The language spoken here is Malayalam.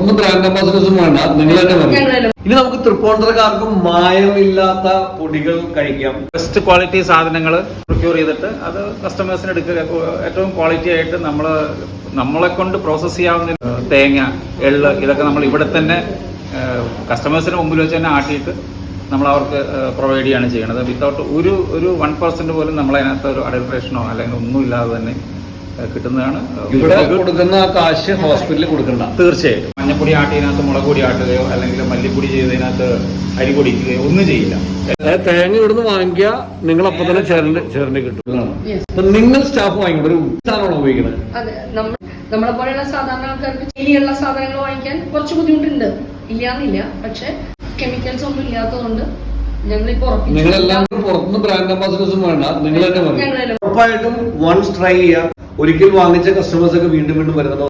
പുറത്തുനിന്ന് ബ്രാൻഡ് അംബാസിഡേഴ്സും വേണ്ട നിങ്ങൾ തന്നെ ഇനി നമുക്ക് തൃപ്പൂണിത്തറക്കാർക്കും മായമില്ലാത്ത പൊടികൾ കഴിക്കാം. ബെസ്റ്റ് ക്വാളിറ്റി സാധനങ്ങൾ പ്രൊക്യൂർ ചെയ്തിട്ട് അത് കസ്റ്റമേഴ്സിന് എടുക്കുക. ഏറ്റവും ക്വാളിറ്റി ആയിട്ട് നമ്മൾ നമ്മളെ കൊണ്ട് പ്രോസസ്സ് ചെയ്യാവുന്ന തേങ്ങ എള്ള് ഇതൊക്കെ നമ്മൾ ഇവിടെ തന്നെ കസ്റ്റമേഴ്സിന് മുമ്പിൽ വെച്ച് തന്നെ ആട്ടിയിട്ട് നമ്മൾ അവർക്ക് പ്രൊവൈഡ് ചെയ്യാണ് ചെയ്യുന്നത്. വിത്തൗട്ട് ഒരു ഒരു വൺ പെർസെന്റ് പോലും നമ്മളതിനകത്ത് ഒരു അഡൽട്രേഷനോ അല്ലെങ്കിൽ ഒന്നും ഇല്ലാതെ തന്നെ കിട്ടുന്നതാണ്. ഇവിടെ കൊടുക്കുന്ന ആ കാശ് ഹോസ്പിറ്റലിൽ കൊടുക്കണ്ട. തീർച്ചയായിട്ടും. മഞ്ഞപ്പൊടി ആട്ടിയതിനകത്ത് മുളക് പൊടി ആട്ടുകയോ അല്ലെങ്കിൽ മല്ലിപ്പൊടി ചെയ്തതിനകത്ത് അരി പൊടിക്കുകയോ ഒന്നും ചെയ്യില്ല. തേങ്ങ ഇവിടുന്ന് വാങ്ങിക്കുക നിങ്ങൾ അപ്പൊ തന്നെ ചേരണ്ട് ചേരണ്ടി കിട്ടും. നിങ്ങൾ സ്റ്റാഫ് വാങ്ങിക്കും. ഒരു സാധനമാണോ ഉപയോഗിക്കുന്നത് നമ്മളെ പോലെയുള്ള സാധാരണ ആൾക്കാർക്ക് ചീനിയുള്ള സാധനങ്ങൾ വാങ്ങിക്കാൻ കുറച്ച് ബുദ്ധിമുട്ടുണ്ട്. ഇല്ലാന്നില്ല പക്ഷെ കെമിക്കൽസ് ഒന്നും ഇല്ലാത്തതുകൊണ്ട് നിങ്ങളെല്ലാം പുറത്തുനിന്ന് ബ്രാൻഡ് അംബാസിഡേഴ്സും വേണ്ട. നിങ്ങൾ തന്നെ ഉറപ്പായിട്ടും വൺസ് ട്രൈ ചെയ്യാം. ഒരിക്കൽ വാങ്ങിച്ച കസ്റ്റമേഴ്സ് ഒക്കെ വീണ്ടും വീണ്ടും വരുന്നത്